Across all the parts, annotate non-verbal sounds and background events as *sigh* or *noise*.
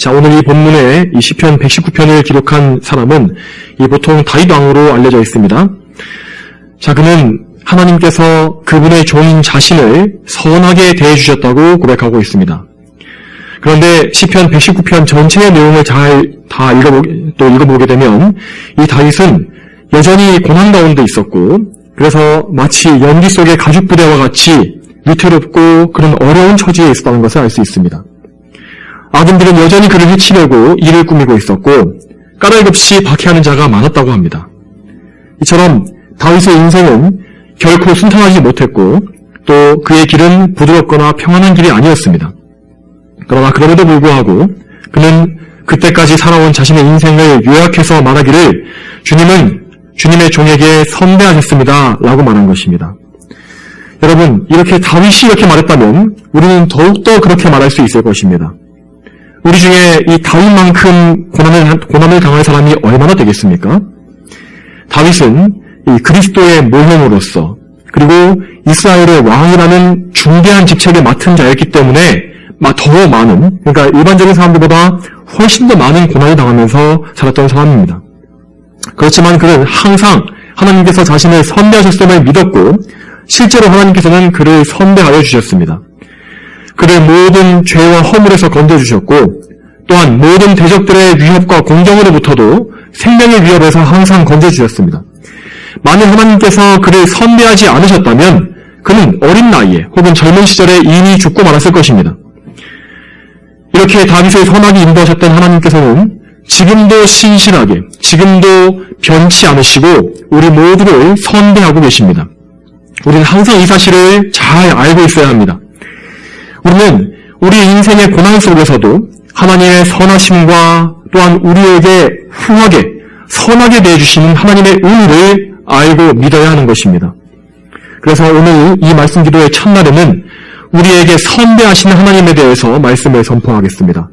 자, 오늘 이 본문에 이 시편 119편을 기록한 사람은 이 보통 다윗 왕으로 알려져 있습니다. 자, 그는 하나님께서 그분의 종인 자신을 선하게 대해 주셨다고 고백하고 있습니다. 그런데 시편 119편 전체의 내용을 잘 다 읽어보게, 또 읽어보게 되면 이 다윗은 여전히 고난 가운데 있었고 그래서 마치 연기 속의 가죽 부대와 같이 위태롭고 그런 어려운 처지에 있었다는 것을 알 수 있습니다. 악인들은 여전히 그를 해치려고 일을 꾸미고 있었고 까닭 없이 박해하는 자가 많았다고 합니다. 이처럼 다윗의 인생은 결코 순탄하지 못했고 또 그의 길은 부드럽거나 평안한 길이 아니었습니다. 그러나 그럼에도 불구하고 그는 그때까지 살아온 자신의 인생을 요약해서 말하기를 주님은 주님의 종에게 선배하셨습니다. 라고 말한 것입니다. 여러분, 이렇게 다윗이 이렇게 말했다면 우리는 더욱더 그렇게 말할 수 있을 것입니다. 우리 중에 이 다윗만큼 고난을, 고난을 당할 사람이 얼마나 되겠습니까? 다윗은 이 그리스도의 모형으로서 그리고 이스라엘의 왕이라는 중대한 직책을 맡은 자였기 때문에 더 많은, 그러니까 일반적인 사람들보다 훨씬 더 많은 고난을 당하면서 살았던 사람입니다. 그렇지만 그는 항상 하나님께서 자신을 선배하셨음을 믿었고 실제로 하나님께서는 그를 선배하여 주셨습니다. 그를 모든 죄와 허물에서 건져주셨고 또한 모든 대적들의 위협과 공경으로부터도 생명의 위협에서 항상 건져주셨습니다. 만일 하나님께서 그를 선배하지 않으셨다면 그는 어린 나이에 혹은 젊은 시절에 이미 죽고 말았을 것입니다. 이렇게 다윗을 선하게 인도하셨던 하나님께서는 지금도 신실하게, 지금도 변치 않으시고 우리 모두를 선배하고 계십니다. 우리는 항상 이 사실을 잘 알고 있어야 합니다. 우리는 우리 인생의 고난 속에서도 하나님의 선하심과 또한 우리에게 후하게, 선하게 대해주시는 하나님의 은혜를 알고 믿어야 하는 것입니다. 그래서 오늘 이 말씀 기도의 첫날에는 우리에게 선배하시는 하나님에 대해서 말씀을 선포하겠습니다.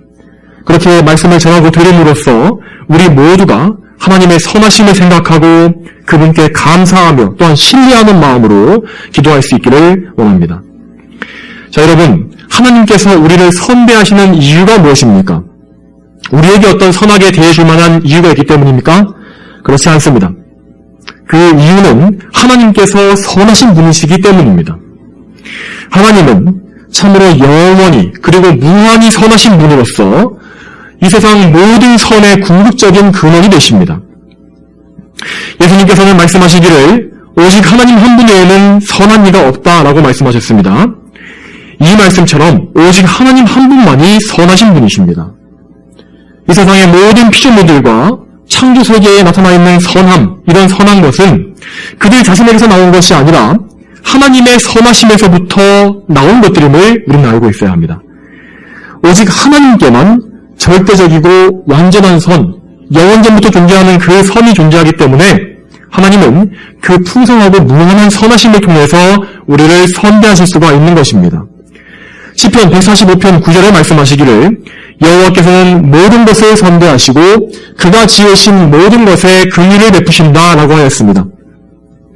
그렇게 말씀을 전하고 들음으로써 우리 모두가 하나님의 선하심을 생각하고 그분께 감사하며 또한 신뢰하는 마음으로 기도할 수 있기를 원합니다. 자, 여러분, 하나님께서 우리를 선배하시는 이유가 무엇입니까? 우리에게 어떤 선하게 대해줄 만한 이유가 있기 때문입니까? 그렇지 않습니다. 그 이유는 하나님께서 선하신 분이시기 때문입니다. 하나님은 참으로 영원히 그리고 무한히 선하신 분으로서 이 세상 모든 선의 궁극적인 근원이 되십니다. 예수님께서는 말씀하시기를 오직 하나님 한 분 외에는 선한 이가 없다라고 말씀하셨습니다. 이 말씀처럼 오직 하나님 한 분만이 선하신 분이십니다. 이 세상의 모든 피조물들과 창조 세계에 나타나 있는 선함, 이런 선한 것은 그들 자신에게서 나온 것이 아니라 하나님의 선하심에서부터 나온 것들임을 우리는 알고 있어야 합니다. 오직 하나님께만 절대적이고 완전한 선, 영원전부터 존재하는 그 선이 존재하기 때문에 하나님은 그 풍성하고 무한한 선하심을 통해서 우리를 선대하실 수가 있는 것입니다. 시편 145편 9절에 말씀하시기를 여호와께서는 모든 것을 선대하시고 그가 지으신 모든 것에 긍휼을 베푸신다라고 하였습니다.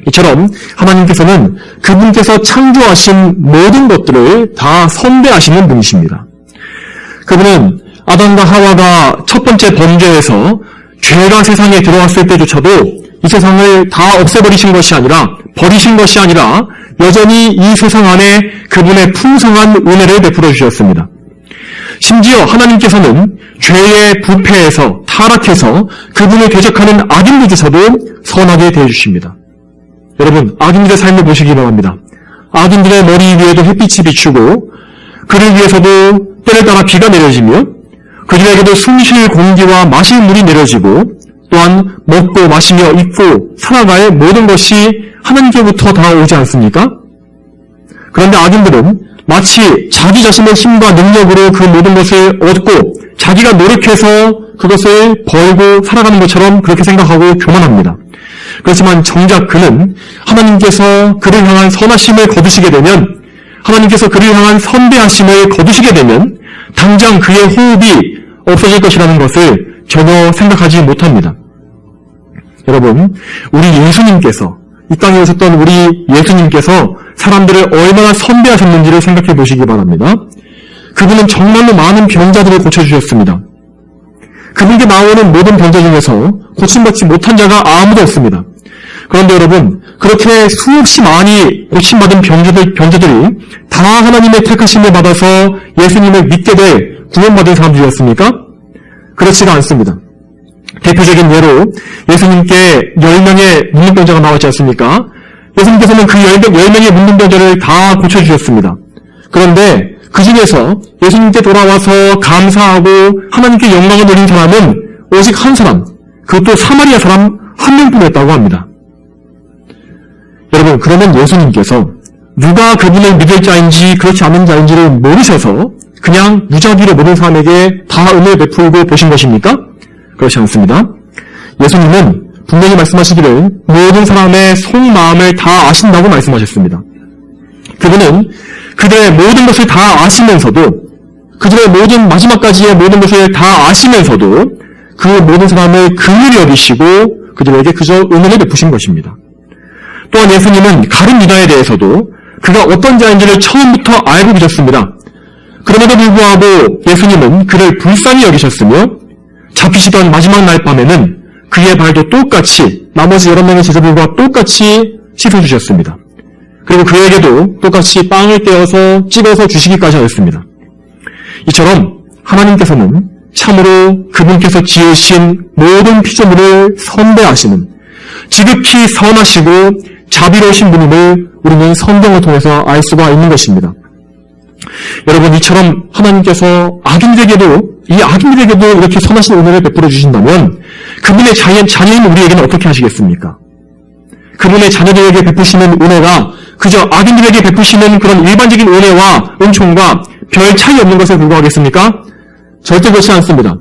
이처럼 하나님께서는 그분께서 창조하신 모든 것들을 다 선대하시는 분이십니다. 그분은 아담과 하와가 첫 번째 범죄에서 죄가 세상에 들어왔을 때조차도 이 세상을 다 없애버리신 것이 아니라 버리신 것이 아니라 여전히 이 세상 안에 그분의 풍성한 은혜를 베풀어 주셨습니다. 심지어 하나님께서는 죄의 부패에서 타락해서 그분을 대적하는 악인들조차도 선하게 대해주십니다. 여러분, 악인들의 삶을 보시기 바랍니다. 악인들의 머리 위에도 햇빛이 비추고 그를 위해서도 때를 따라 비가 내려지며 그들에게도 숨쉴 공기와 마실 물이 내려지고 또한 먹고 마시며 입고 살아갈 모든 것이 하나님께부터 다 오지 않습니까? 그런데 악인들은 마치 자기 자신의 힘과 능력으로 그 모든 것을 얻고 자기가 노력해서 그것을 벌고 살아가는 것처럼 그렇게 생각하고 교만합니다. 그렇지만 정작 그는 하나님께서 그를 향한 선하심을 거두시게 되면 하나님께서 그를 향한 선배하심을 거두시게 되면 당장 그의 호흡이 없어질 것이라는 것을 전혀 생각하지 못합니다. 여러분, 우리 예수님께서 이 땅에 오셨던 우리 예수님께서 사람들을 얼마나 선배하셨는지를 생각해 보시기 바랍니다. 그분은 정말로 많은 병자들을 고쳐주셨습니다. 그분께 나오는 모든 병자 중에서 고침받지 못한 자가 아무도 없습니다. 그런데 여러분, 그렇게 수없이 많이 고침받은 병자들, 병자들이 다 하나님의 택하심을 받아서 예수님을 믿게 돼 구원받은 사람들이었습니까? 그렇지가 않습니다. 대표적인 예로 예수님께 10명의 문둥병자가 나왔지 않습니까? 예수님께서는 그 10명의 문둥병자를 다 고쳐주셨습니다. 그런데 그 중에서 예수님께 돌아와서 감사하고 하나님께 영광을 돌린 사람은 오직 한 사람, 그것도 사마리아 사람 한 명뿐이었다고 합니다. 여러분, 그러면 예수님께서 누가 그분을 믿을 자인지 그렇지 않은 자인지를 모르셔서 그냥 무작위로 모든 사람에게 다 은혜 베풀고 보신 것입니까? 그렇지 않습니다. 예수님은 분명히 말씀하시기를 모든 사람의 속마음을 다 아신다고 말씀하셨습니다. 그분은 그들의 모든 것을 다 아시면서도 그들의 모든 마지막까지의 모든 것을 다 아시면서도 그 모든 사람을 긍휼히 여기시고 그들에게 그저 은혜를 베푸신 것입니다. 또한 예수님은 가룟 유다에 대해서도 그가 어떤 자인지를 처음부터 알고 계셨습니다. 그럼에도 불구하고 예수님은 그를 불쌍히 여기셨으며 잡히시던 마지막 날 밤에는 그의 발도 똑같이 나머지 여러 명의 제자들과 똑같이 씻어주셨습니다. 그리고 그에게도 똑같이 빵을 떼어서 찍어서 주시기까지 하였습니다. 이처럼 하나님께서는 참으로 그분께서 지으신 모든 피조물을 선배하시는 지극히 선하시고 자비로우신 분임을 우리는 성경을 통해서 알 수가 있는 것입니다. 여러분 이처럼 하나님께서 악인들에게도 이 악인들에게도 이렇게 선하신 은혜를 베풀어 주신다면 그분의 자녀, 자녀인 우리에게는 어떻게 하시겠습니까? 그분의 자녀들에게 베푸시는 은혜가 그저 악인들에게 베푸시는 그런 일반적인 은혜와 은총과 별 차이 없는 것에 불과하겠습니까? 절대 그렇지 않습니다.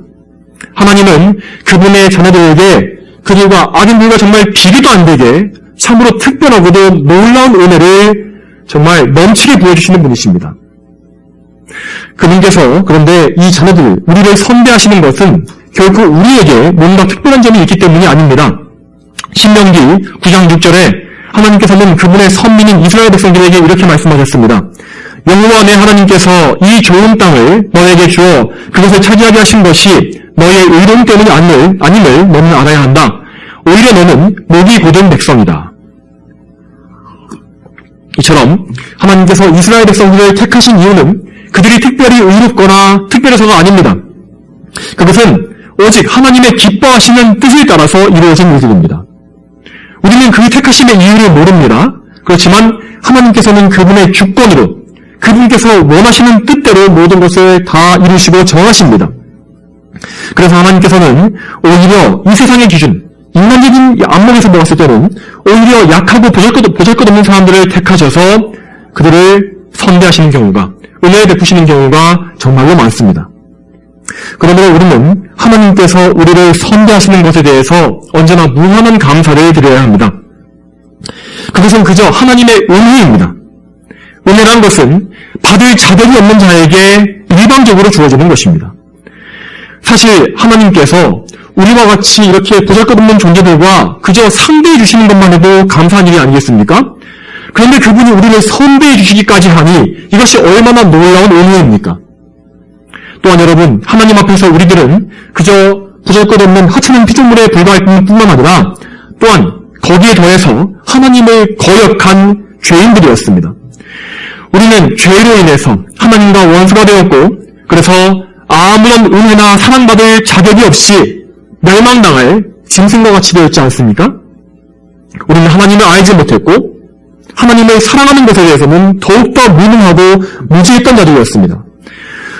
하나님은 그분의 자녀들에게 그들과 악인들과 정말 비교도 안 되게 참으로 특별하고도 놀라운 은혜를 정말 넘치게 부어주시는 분이십니다. 그분께서 그런데 이 자녀들, 우리를 선대하시는 것은 결코 우리에게 뭔가 특별한 점이 있기 때문이 아닙니다. 신명기 9장 6절에 하나님께서는 그분의 선민인 이스라엘 백성들에게 이렇게 말씀하셨습니다. 내 하나님께서 이 좋은 땅을 너에게 주어 그것을 차지하게 하신 것이 너의 의로움 때문이 아님을, 아님을 너는 알아야 한다. 오히려 너는 목이 고든 백성이다. 이처럼 하나님께서 이스라엘 백성들을 택하신 이유는 그들이 특별히 의롭거나 특별해서가 아닙니다. 그것은 오직 하나님의 기뻐하시는 뜻을 따라서 이루어진 일들입니다. 우리는 그 택하심의 이유를 모릅니다. 그렇지만 하나님께서는 그분의 주권으로 그분께서 원하시는 뜻대로 모든 것을 다 이루시고 정하십니다. 그래서 하나님께서는 오히려 이 세상의 기준, 인간적인 안목에서 보았을 때는 오히려 약하고 보잘것, 보잘것 없는 사람들을 택하셔서 그들을 선대하시는 경우가, 은혜를 베푸시는 경우가 정말로 많습니다. 그러므로 우리는 하나님께서 우리를 선대하시는 것에 대해서 언제나 무한한 감사를 드려야 합니다. 그것은 그저 하나님의 은혜입니다. 은혜란 것은 받을 자격이 없는 자에게 일방적으로 주어지는 것입니다. 사실 하나님께서 우리와 같이 이렇게 보잘것없는 존재들과 그저 상대해 주시는 것만 해도 감사한 일이 아니겠습니까? 그런데 그분이 우리를 선대해 주시기까지 하니 이것이 얼마나 놀라운 은혜입니까? 또한 여러분 하나님 앞에서 우리들은 그저 보잘것없는 하찮은 피조물에 불과할 뿐만 아니라 또한 거기에 더해서 하나님을 거역한 죄인들이었습니다. 우리는 죄로 인해서 하나님과 원수가 되었고 그래서 아무런 은혜나 사랑받을 자격이 없이 멸망당할 짐승과 같이 되었지 않습니까? 우리는 하나님을 알지 못했고 하나님을 사랑하는 것에 대해서는 더욱더 무능하고 무지했던 자들이었습니다.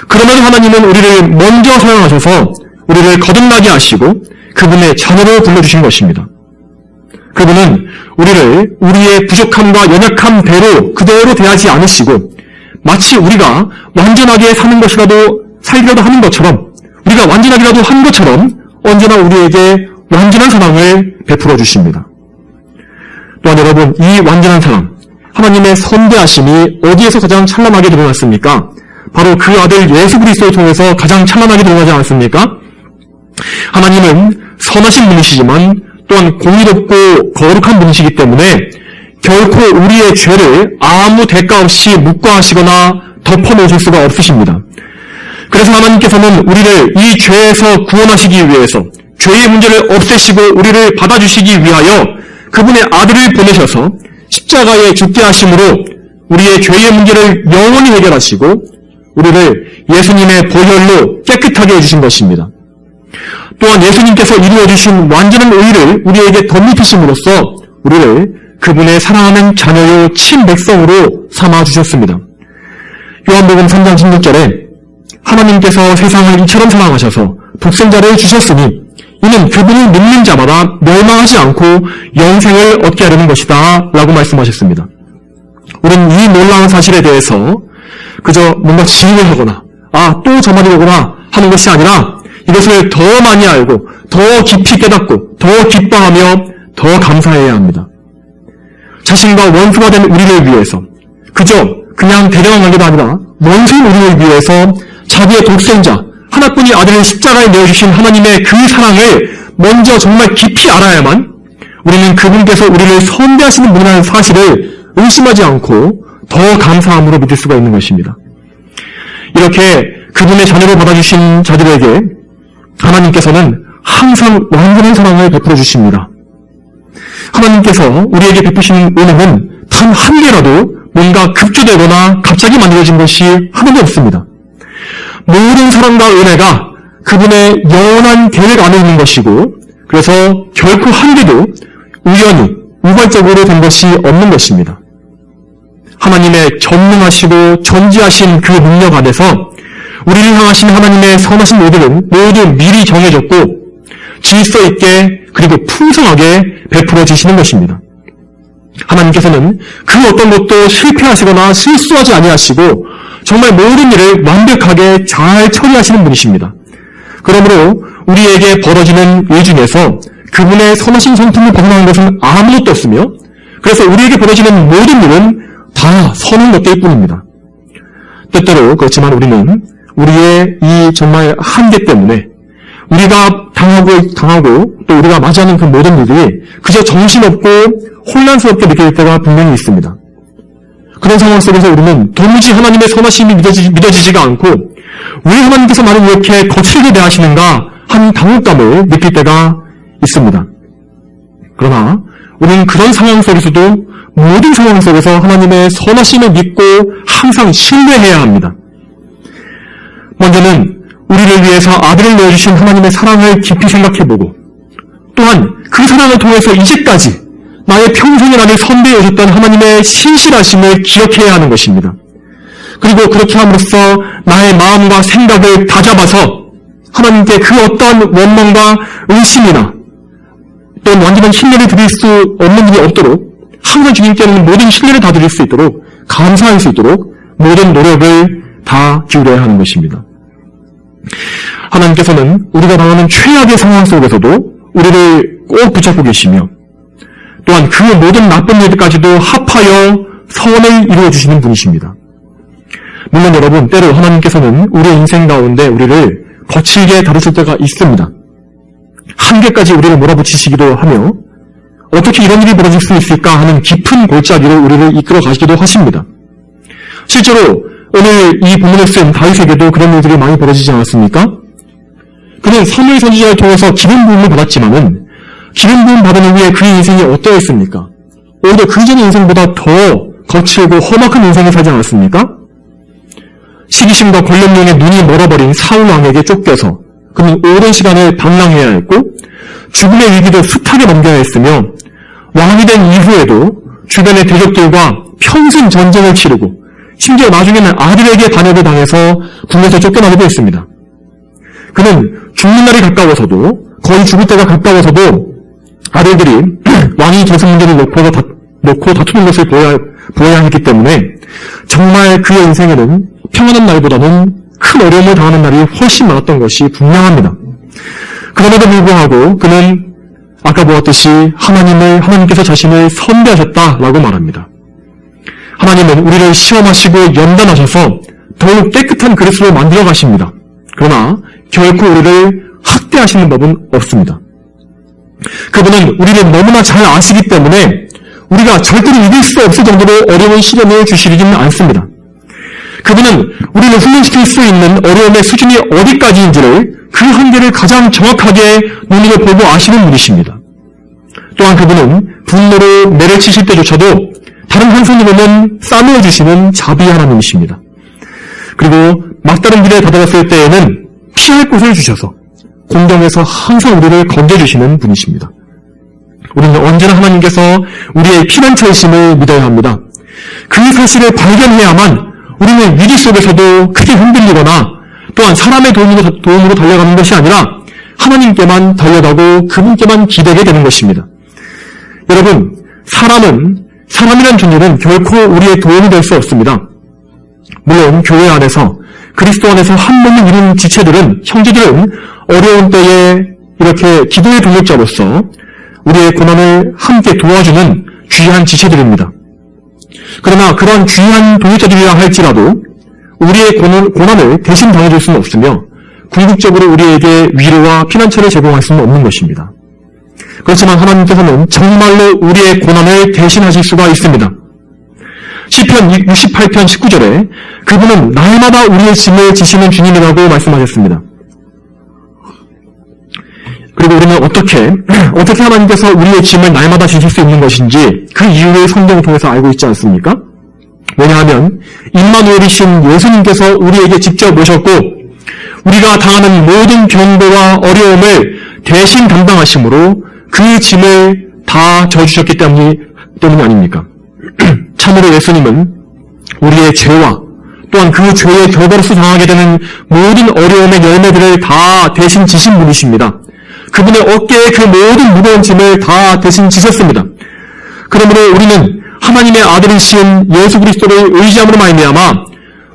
그러면 하나님은 우리를 먼저 사랑하셔서 우리를 거듭나게 하시고 그분의 자녀로 불러주신 것입니다. 그분은 우리를 우리의 부족함과 연약함 대로 그대로 대하지 않으시고 마치 우리가 완전하게 사는 것이라도 살기라도 하는 것처럼 우리가 완전하기라도 한 것처럼 언제나 우리에게 완전한 사랑을 베풀어 주십니다. 또한 여러분 이 완전한 사랑 하나님의 선대하심이 어디에서 가장 찬란하게 드러났습니까? 바로 그 아들 예수 그리스도를 통해서 가장 찬란하게 드러나지 않았습니까? 하나님은 선하신 분이시지만 또한 공의롭고 거룩한 분이시기 때문에 결코 우리의 죄를 아무 대가 없이 묵과하시거나 덮어놓으실 수가 없으십니다. 그래서 하나님께서는 우리를 이 죄에서 구원하시기 위해서 죄의 문제를 없애시고 우리를 받아주시기 위하여 그분의 아들을 보내셔서 십자가에 죽게 하심으로 우리의 죄의 문제를 영원히 해결하시고 우리를 예수님의 보혈로 깨끗하게 해주신 것입니다. 또한 예수님께서 이루어주신 완전한 의를 우리에게 덧입히심으로써 우리를 그분의 사랑하는 자녀요 친백성으로 삼아주셨습니다. 요한복음 3장 16절에 하나님께서 세상을 이처럼 사랑하셔서 독생자를 주셨으니 이는 그분을 믿는 자마다 멸망하지 않고 영생을 얻게 하려는 것이다 라고 말씀하셨습니다. 우리는 이 놀라운 사실에 대해서 그저 뭔가 지인을 하거나 아 또 저 말이로구나 하는 것이 아니라 이것을 더 많이 알고 더 깊이 깨닫고 더 기뻐하며 더 감사해야 합니다. 자신과 원수가 된 우리를 위해서 그저 그냥 대령한 관계도 아니라 원수인 우리를 위해서 자기의 독생자 하나뿐인 아들을 십자가에 내어주신 하나님의 그 사랑을 먼저 정말 깊이 알아야만 우리는 그분께서 우리를 선대하시는 분이라는 사실을 의심하지 않고 더 감사함으로 믿을 수가 있는 것입니다. 이렇게 그분의 자녀를 받아주신 자들에게 하나님께서는 항상 완전한 사랑을 베풀어 주십니다. 하나님께서 우리에게 베푸시는 은혜는 단 한 개라도 뭔가 급조되거나 갑자기 만들어진 것이 하나도 없습니다. 모든 사랑과 은혜가 그분의 영원한 계획 안에 있는 것이고 그래서 결코 한 개도 우연히 우발적으로 된 것이 없는 것입니다. 하나님의 전능하시고 존재하신 그 능력 안에서 우리를 향하신 하나님의 선하신 의들은 모두 미리 정해졌고 질서 있게 그리고 풍성하게 베풀어 주시는 것입니다. 하나님께서는 그 어떤 것도 실패하시거나 실수하지 아니하시고 정말 모든 일을 완벽하게 잘 처리하시는 분이십니다. 그러므로 우리에게 벌어지는 일 중에서 그분의 선하신 손품을 벗어나는 것은 아무것도 없으며 그래서 우리에게 벌어지는 모든 일은 다 선한 것들 뿐입니다. 때때로 그렇지만 우리는 우리의 이 정말 한계 때문에 우리가 당하고 당하고 또 우리가 맞이하는 그 모든 일들이 그저 정신없고 혼란스럽게 느껴질 때가 분명히 있습니다. 그런 상황 속에서 우리는 도무지 하나님의 선하심이 믿어지, 믿어지지 가 않고 왜 하나님께서 나를 이렇게 거칠게 대하시는가 하는 당혹감을 느낄 때가 있습니다. 그러나 우리는 그런 상황 속에서도 모든 상황 속에서 하나님의 선하심을 믿고 항상 신뢰해야 합니다. 먼저는 우리를 위해서 아들을 내어주신 하나님의 사랑을 깊이 생각해보고 또한 그 사랑을 통해서 이제까지 나의 평생을 안에 선배해 오셨던 하나님의 신실하심을 기억해야 하는 것입니다. 그리고 그렇게 함으로써 나의 마음과 생각을 다잡아서 하나님께 그 어떠한 원망과 의심이나 또 완전한 신뢰를 드릴 수 없는 일이 없도록 항상 주님께는 모든 신뢰를 다 드릴 수 있도록 감사할 수 있도록 모든 노력을 다 기울여야 하는 것입니다. 하나님께서는 우리가 당하는 최악의 상황 속에서도 우리를 꼭 붙잡고 계시며 또한 그 모든 나쁜 일까지도 합하여 선을 이루어 주시는 분이십니다. 물론 여러분 때로 하나님께서는 우리의 인생 가운데 우리를 거칠게 다루실 때가 있습니다. 한계까지 우리를 몰아붙이시기도 하며 어떻게 이런 일이 벌어질 수 있을까 하는 깊은 골짜기로 우리를 이끌어 가시기도 하십니다. 실제로 오늘 이 본문을 쓴 다윗에게도 그런 일들이 많이 벌어지지 않았습니까? 그는 사무엘 선지자를 통해서 기름 부음을 받았지만은 기름 부음 받은 후에 그의 인생이 어떠했습니까? 오히려 그 전의 인생보다 더 거칠고 험악한 인생을 살지 않았습니까? 시기심과 권력령의 눈이 멀어버린 사울 왕에게 쫓겨서 그는 오랜 시간을 방랑해야 했고 죽음의 위기도 숱하게 넘겨야 했으며 왕이 된 이후에도 주변의 대적들과 평생 전쟁을 치르고 심지어 나중에는 아들에게 반역을 당해서 군에서 쫓겨나기도 했습니다. 그는 죽는 날이 가까워서도 거의 죽을 때가 가까워서도 아들들이 왕이 계승 문제를 놓고, 다, 놓고 다투는 것을 보아야, 보아야 했기 때문에 정말 그의 인생에는 평안한 날보다는 큰 어려움을 당하는 날이 훨씬 많았던 것이 분명합니다. 그럼에도 불구하고 그는 아까 보았듯이 하나님을 하나님께서 자신을 선대하셨다라고 말합니다. 하나님은 우리를 시험하시고 연단하셔서 더욱 깨끗한 그릇으로 만들어 가십니다. 그러나 결코 우리를 학대하시는 법은 없습니다. 그분은 우리를 너무나 잘 아시기 때문에 우리가 절대로 이길 수 없을 정도로 어려운 시련을 주시지는 않습니다. 그분은 우리를 훈련시킬 수 있는 어려움의 수준이 어디까지인지를 그 한계를 가장 정확하게 눈으로 보고 아시는 분이십니다. 또한 그분은 분노로 매를 치실 때조차도 다른 한 손으로는 싸매어 주시는 자비 하나님이십니다. 그리고 막다른 길에 다다랐을 때에는 피할 곳을 주셔서 공경에서 항상 우리를 건져주시는 분이십니다. 우리는 언제나 하나님께서 우리의 피난처이심을 믿어야 합니다. 그 사실을 발견해야만 우리는 위기 속에서도 크게 흔들리거나 또한 사람의 도움으로, 도움으로 달려가는 것이 아니라 하나님께만 달려가고 그분께만 기대게 되는 것입니다. 여러분, 사람은, 사람이란 존재는 결코 우리의 도움이 될 수 없습니다. 물론 교회 안에서 그리스도 안에서 한 몸을 이룬 지체들은 형제들은 어려운 때에 이렇게 기도의 동력자로서 우리의 고난을 함께 도와주는 귀한 지체들입니다. 그러나 그런 귀한 동역자들이라 할지라도 우리의 고난, 고난을 대신 당해줄 수는 없으며 궁극적으로 우리에게 위로와 피난처를 제공할 수는 없는 것입니다. 그렇지만 하나님께서는 정말로 우리의 고난을 대신하실 수가 있습니다. 시편 68편 19절에 그분은 날마다 우리의 짐을 지시는 주님이라고 말씀하셨습니다. 그리고 우리는 어떻게 *clears throat* 어떻게 하나님께서 우리의 짐을 날마다 지실 수 있는 것인지 그 이유를 성경을 통해서 알고 있지 않습니까? 왜냐하면 임마누엘이신 예수님께서 우리에게 직접 오셨고 우리가 당하는 모든 경고와 어려움을 대신 담당하심으로 그 짐을 다 져주셨기 때문이, 때문이 아닙니까? *clears throat* 참으로 예수님은 우리의 죄와 또한 그 죄의 결과로서 당하게 되는 모든 어려움의 열매들을 다 대신 지신 분이십니다. 그분의 어깨에 그 모든 무거운 짐을 다 대신 지셨습니다. 그러므로 우리는 하나님의 아들이신 예수 그리스도를 의지함으로 말미암아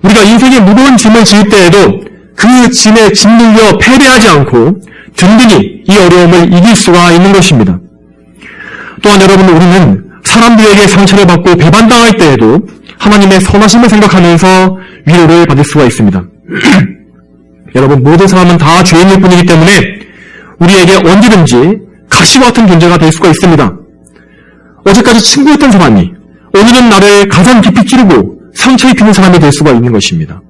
우리가 인생의 무거운 짐을 지을 때에도 그 짐에 짓눌려 패배하지 않고 든든히 이 어려움을 이길 수가 있는 것입니다. 또한 여러분 우리는 사람들에게 상처를 받고 배반당할 때에도 하나님의 선하심을 생각하면서 위로를 받을 수가 있습니다. *clears throat* 여러분 모든 사람은 다 죄인일 뿐이기 때문에 우리에게 언제든지 가시와 같은 존재가 될 수가 있습니다. 어제까지 친구였던 사람이 오늘은 나를 가장 깊이 찌르고 상처 입히는 사람이 될 수가 있는 것입니다.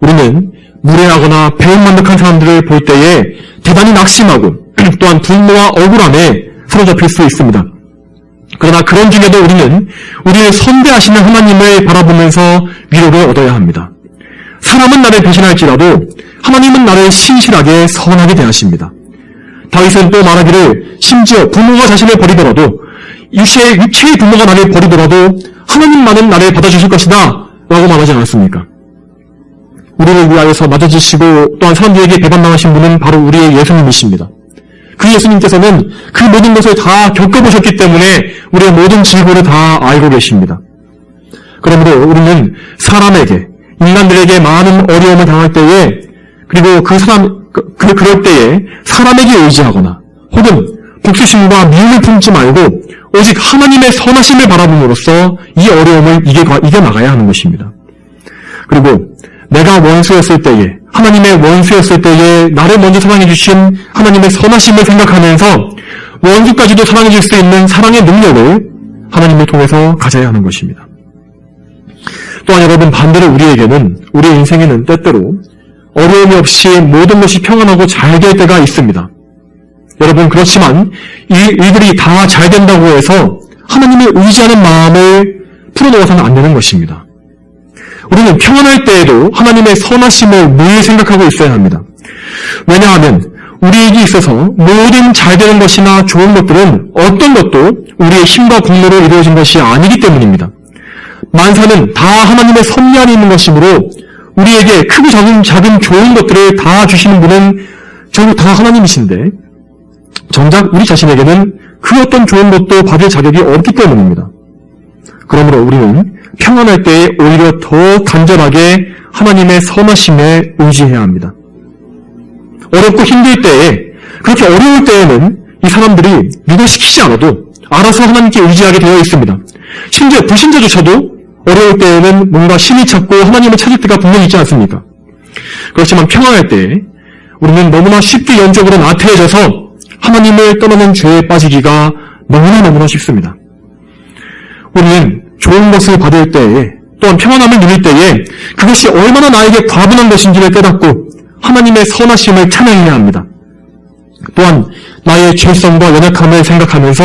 우리는 무례하거나 배은만득한 사람들을 볼 때에 대단히 낙심하고 *clears throat* 또한 분노와 억울함에 사로잡힐 수 있습니다. 그러나 그런 중에도 우리는 우리를 선대하시는 하나님을 바라보면서 위로를 얻어야 합니다. 사람은 나를 배신할지라도 하나님은 나를 신실하게 선하게 대하십니다. 다윗은 또 말하기를 심지어 부모가 자신을 버리더라도 육체의, 육체의 부모가 나를 버리더라도 하나님만은 나를 받아주실 것이다 라고 말하지 않았습니까? 우리를 위하여서 맞아주시고 또한 사람들에게 배반당하신 분은 바로 우리의 예수님이십니다. 그 예수님께서는 그 모든 것을 다 겪어보셨기 때문에 우리의 모든 질고를 다 알고 계십니다. 그러므로 우리는 사람에게, 인간들에게 많은 어려움을 당할 때에, 그리고 그 사람, 그, 그 그럴 때에 사람에게 의지하거나, 혹은 복수심과 미움을 품지 말고, 오직 하나님의 선하심을 바라봄으로써 이 어려움을 이겨, 이겨나가야 하는 것입니다. 그리고 내가 원수였을 때에 하나님의 원수였을 때에 나를 먼저 사랑해 주신 하나님의 선하심을 생각하면서 원수까지도 사랑해 줄 수 있는 사랑의 능력을 하나님을 통해서 가져야 하는 것입니다. 또한 여러분 반대로 우리에게는 우리 인생에는 때때로 어려움이 없이 모든 것이 평안하고 잘 될 때가 있습니다. 여러분 그렇지만 이 일들이 다 잘 된다고 해서 하나님을 의지하는 마음을 풀어놓아서는 안 되는 것입니다. 우리는 평안할 때에도 하나님의 선하심을 늘 생각하고 있어야 합니다. 왜냐하면 우리에게 있어서 모든 잘 되는 것이나 좋은 것들은 어떤 것도 우리의 힘과 공로로 이루어진 것이 아니기 때문입니다. 만사는 다 하나님의 섭리 안에 있는 것이므로 우리에게 크고 작은, 작은 좋은 것들을 다 주시는 분은 결국 다 하나님이신데 정작 우리 자신에게는 그 어떤 좋은 것도 받을 자격이 없기 때문입니다. 그러므로 우리는 평안할 때에 오히려 더 간절하게 하나님의 선하심에 의지해야 합니다. 어렵고 힘들 때에 그렇게 어려울 때에는 이 사람들이 누가 시키지 않아도 알아서 하나님께 의지하게 되어 있습니다. 심지어 불신자조차도 어려울 때에는 뭔가 신이 찾고 하나님을 찾을 때가 분명히 있지 않습니까? 그렇지만 평안할 때 우리는 너무나 쉽게 영적으로 나태해져서 하나님을 떠나는 죄에 빠지기가 너무나 너무나 쉽습니다. 우리는 좋은 것을 받을 때에 또한 평안함을 누릴 때에 그것이 얼마나 나에게 과분한 것인지를 깨닫고 하나님의 선하심을 찬양해야 합니다. 또한 나의 죄성과 연약함을 생각하면서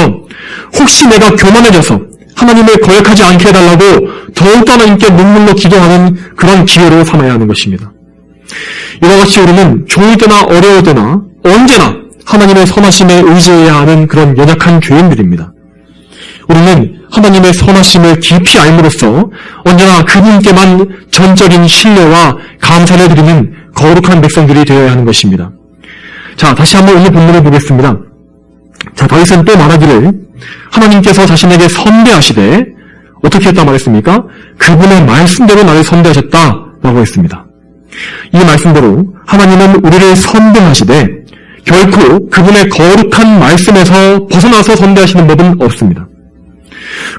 혹시 내가 교만해져서 하나님을 거역하지 않게 해달라고 더욱더 하나님께 눈물로 기도하는 그런 기회로 삼아야 하는 것입니다. 이와 같이 우리는 좋을 때나 어려울 때나 언제나 하나님의 선하심에 의지해야 하는 그런 연약한 죄인들입니다. 우리는 하나님의 선하심을 깊이 알므로써 언제나 그분께만 전적인 신뢰와 감사를 드리는 거룩한 백성들이 되어야 하는 것입니다. 자, 다시 한번 오늘 본문을 보겠습니다. 자, 다윗은 또 말하기를 하나님께서 자신에게 선대하시되 어떻게 했다 말했습니까? 그분의 말씀대로 나를 선대하셨다 라고 했습니다. 이 말씀대로 하나님은 우리를 선대하시되 결코 그분의 거룩한 말씀에서 벗어나서 선대하시는 법은 없습니다.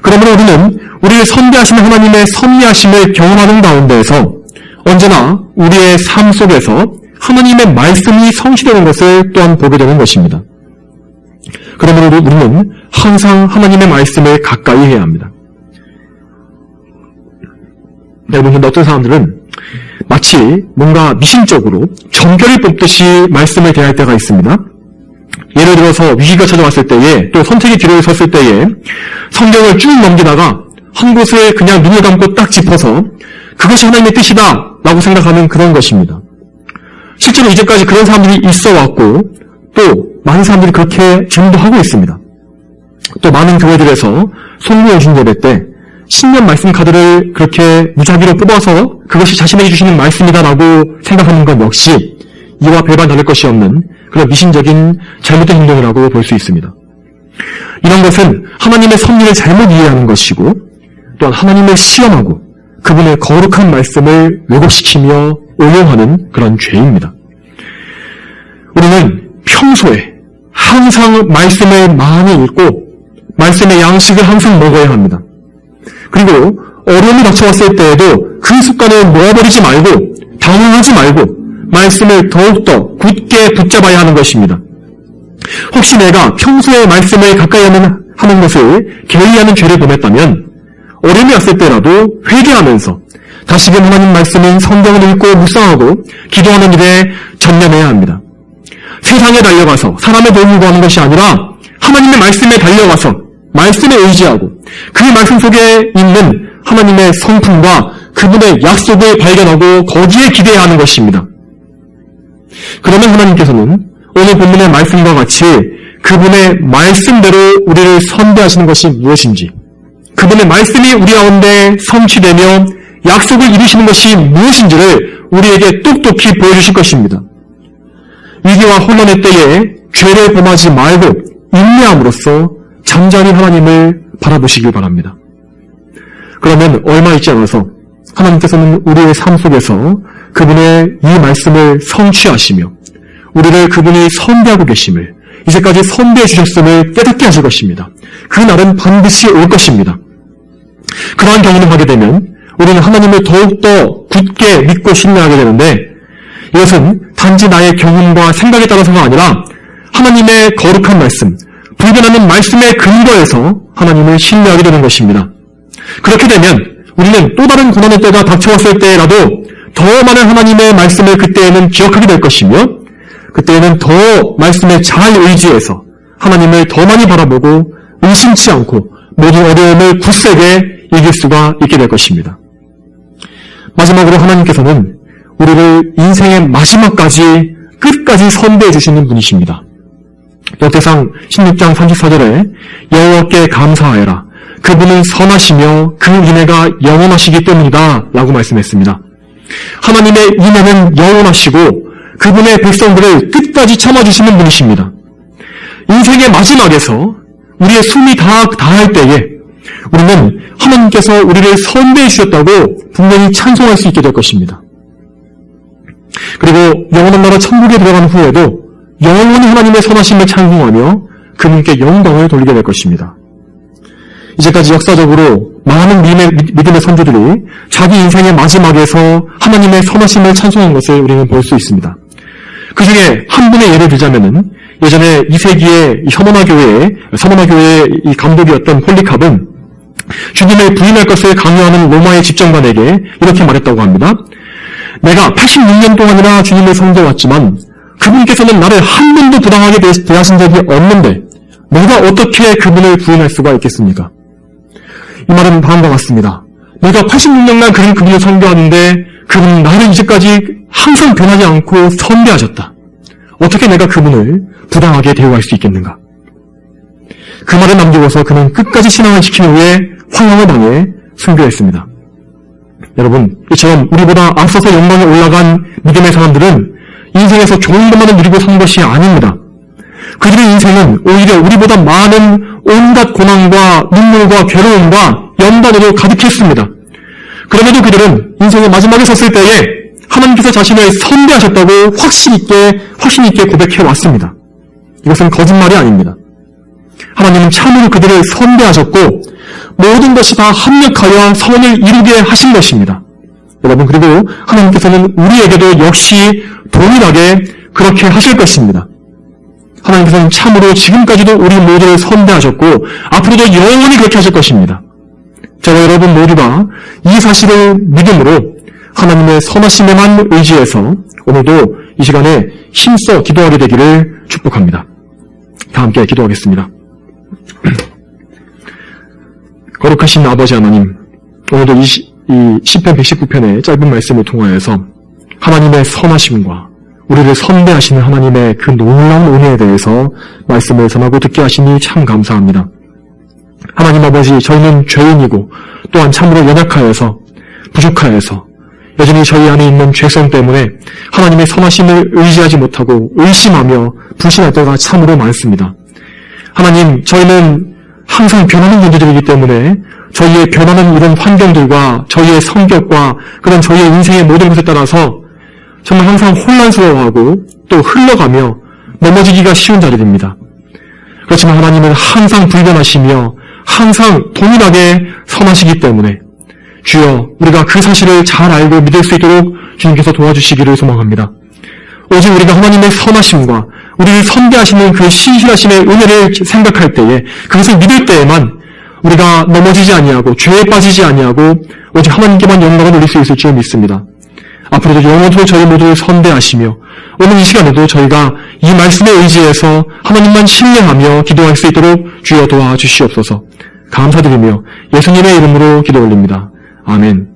그러므로 우리는 우리를 선대하시는 하나님의 섭리하심을 경험하는 가운데에서 언제나 우리의 삶 속에서 하나님의 말씀이 성취되는 것을 또한 보게 되는 것입니다. 그러므로 우리는 항상 하나님의 말씀을 가까이 해야 합니다. 여러분, 근데 어떤 사람들은 마치 뭔가 미신적으로 점괘를 뽑듯이 말씀을 대할 때가 있습니다. 예를 들어서 위기가 찾아왔을 때에 또 선택의 기로에 섰을 때에 성경을 쭉 넘기다가 한 곳을 그냥 눈을 감고 딱 짚어서 그것이 하나님의 뜻이다 라고 생각하는 그런 것입니다. 실제로 이제까지 그런 사람들이 있어 왔고 또 많은 사람들이 그렇게 지금도 하고 있습니다. 또 많은 교회들에서 송무의 준 예배 때 신년 말씀 카드를 그렇게 무작위로 뽑아서 그것이 자신에게 주시는 말씀이다라고 생각하는 것 역시 이와 별반 다를 것이 없는 그런 미신적인 잘못된 행동이라고 볼 수 있습니다. 이런 것은 하나님의 섭리를 잘못 이해하는 것이고 또한 하나님을 시험하고 그분의 거룩한 말씀을 왜곡시키며 오용하는 그런 죄입니다. 우리는 평소에 항상 말씀을 많이 읽고 말씀의 양식을 항상 먹어야 합니다. 그리고 어려움이 닥쳐왔을 때에도 그 습관을 놓아버리지 말고 당황하지 말고 말씀을 더욱더 굳게 붙잡아야 하는 것입니다. 혹시 내가 평소에 말씀을 가까이 하는, 하는 것을 게의하는 죄를 범했다면 어려움이 왔을 때라도 회개하면서 다시금 하나님 말씀인 성경을 읽고 묵상하고 기도하는 일에 전념해야 합니다. 세상에 달려가서 사람의 도움을 구하는 것이 아니라 하나님의 말씀에 달려가서 말씀에 의지하고 그 말씀 속에 있는 하나님의 성품과 그분의 약속을 발견하고 거기에 기대해야 하는 것입니다. 그러면 하나님께서는 오늘 본문의 말씀과 같이 그분의 말씀대로 우리를 선대하시는 것이 무엇인지 그분의 말씀이 우리 가운데 성취되며 약속을 이루시는 것이 무엇인지를 우리에게 똑똑히 보여주실 것입니다. 위기와 혼란의 때에 죄를 범하지 말고 인내함으로써 잠잠히 하나님을 바라보시길 바랍니다. 그러면 얼마 있지 않아서 하나님께서는 우리의 삶 속에서 그분의 이 말씀을 성취하시며 우리를 그분이 선대하고 계심을 이제까지 선대해 주셨음을 깨닫게 하실 것입니다. 그 날은 반드시 올 것입니다. 그러한 경험을 하게 되면 우리는 하나님을 더욱더 굳게 믿고 신뢰하게 되는데 이것은 단지 나의 경험과 생각에 따라서가 아니라 하나님의 거룩한 말씀, 불변하는 말씀의 근거에서 하나님을 신뢰하게 되는 것입니다. 그렇게 되면 우리는 또 다른 고난의 때가 닥쳐왔을 때라도 더 많은 하나님의 말씀을 그때에는 기억하게 될 것이며 그때에는 더 말씀에 잘 의지해서 하나님을 더 많이 바라보고 의심치 않고 모든 어려움을 굳세게 이길 수가 있게 될 것입니다. 마지막으로 하나님께서는 우리를 인생의 마지막까지 끝까지 선대해 주시는 분이십니다. 역대상 16장 34절에 여호와께 감사하여라. 그분은 선하시며 그 은혜가 영원하시기 때문이다 라고 말씀했습니다. 하나님의 인내는 영원하시고 그분의 백성들을 끝까지 참아주시는 분이십니다. 인생의 마지막에서 우리의 숨이 다 다할 때에 우리는 하나님께서 우리를 선대해 주셨다고 분명히 찬송할 수 있게 될 것입니다. 그리고 영원한 나라 천국에 들어간 후에도 영원히 하나님의 선하심을 찬송하며 그분께 영광을 돌리게 될 것입니다. 이제까지 역사적으로 많은 믿음의, 믿음의 선조들이 자기 인생의 마지막에서 하나님의 선하심을 찬송한 것을 우리는 볼 수 있습니다. 그 중에 한 분의 예를 들자면은 예전에 2세기의 혐오나 교회의 서머나 교회의 이 감독이었던 폴리캅은 주님을 부인할 것을 강요하는 로마의 집정관에게 이렇게 말했다고 합니다. 내가 86년 동안이나 주님을 섬겨왔지만 그분께서는 나를 한 번도 부당하게 대- 대하신 적이 없는데 내가 어떻게 그분을 부인할 수가 있겠습니까? 이 말은 다음과 같습니다. 내가 86년간 그런 그분을 섬겨왔는데 그분은 나를 이제까지 항상 변하지 않고 선대하셨다. 어떻게 내가 그분을 부당하게 대우할 수 있겠는가? 그 말을 남기고서 그는 끝까지 신앙을 지킨 후에 황영을 당해 순교했습니다. 여러분, 이처럼 우리보다 앞서서 영광에 올라간 믿음의 사람들은 인생에서 좋은 것만을 누리고 산 것이 아닙니다. 그들의 인생은 오히려 우리보다 많은 온갖 고난과 눈물과 괴로움과 연단으로 가득했습니다. 그럼에도 그들은 인생의 마지막에 섰을 때에 하나님께서 자신을 선대하셨다고 확신 있게, 확신 있게 고백해 왔습니다. 이것은 거짓말이 아닙니다. 하나님은 참으로 그들을 선대하셨고 모든 것이 다 합력하여 선을 이루게 하신 것입니다. 여러분 그리고 하나님께서는 우리에게도 역시 동일하게 그렇게 하실 것입니다. 하나님께서는 참으로 지금까지도 우리 모두를 선대하셨고 앞으로도 영원히 그렇게 하실 것입니다. 저와 여러분 모두가 이 사실을 믿음으로 하나님의 선하심에만 의지해서 오늘도 이 시간에 힘써 기도하게 되기를 축복합니다. 다 함께 기도하겠습니다. *clears throat* 거룩하신 아버지 하나님, 오늘도 이, 시, 이 10편 119편의 짧은 말씀을 통하여서 하나님의 선하심과 우리를 선대하시는 하나님의 그 놀라운 은혜에 대해서 말씀을 전하고 듣게 하시니 참 감사합니다. 하나님 아버지, 저희는 죄인이고 또한 참으로 연약하여서 부족하여서 여전히 저희 안에 있는 죄성 때문에 하나님의 선하심을 의지하지 못하고 의심하며 불신할 때가 참으로 많습니다. 하나님, 저희는 항상 변하는 존재들이기 때문에 저희의 변하는 이런 환경들과 저희의 성격과 그런 저희의 인생의 모든 것에 따라서 정말 항상 혼란스러워하고 또 흘러가며 넘어지기가 쉬운 자들입니다. 그렇지만 하나님은 항상 불변하시며 항상 동일하게 선하시기 때문에 주여 우리가 그 사실을 잘 알고 믿을 수 있도록 주님께서 도와주시기를 소망합니다. 오직 우리가 하나님의 선하심과 우리를 선대하시는 그 신실하심의 은혜를 생각할 때에 그것을 믿을 때에만 우리가 넘어지지 아니하고 죄에 빠지지 아니하고 오직 하나님께만 영광을 올릴 수 있을 줄 믿습니다. 앞으로도 영원토록 저희 모두를 선대하시며 오늘 이 시간에도 저희가 이 말씀에 의지해서 하나님만 신뢰하며 기도할 수 있도록 주여 도와주시옵소서 감사드리며 예수님의 이름으로 기도 올립니다. 아멘.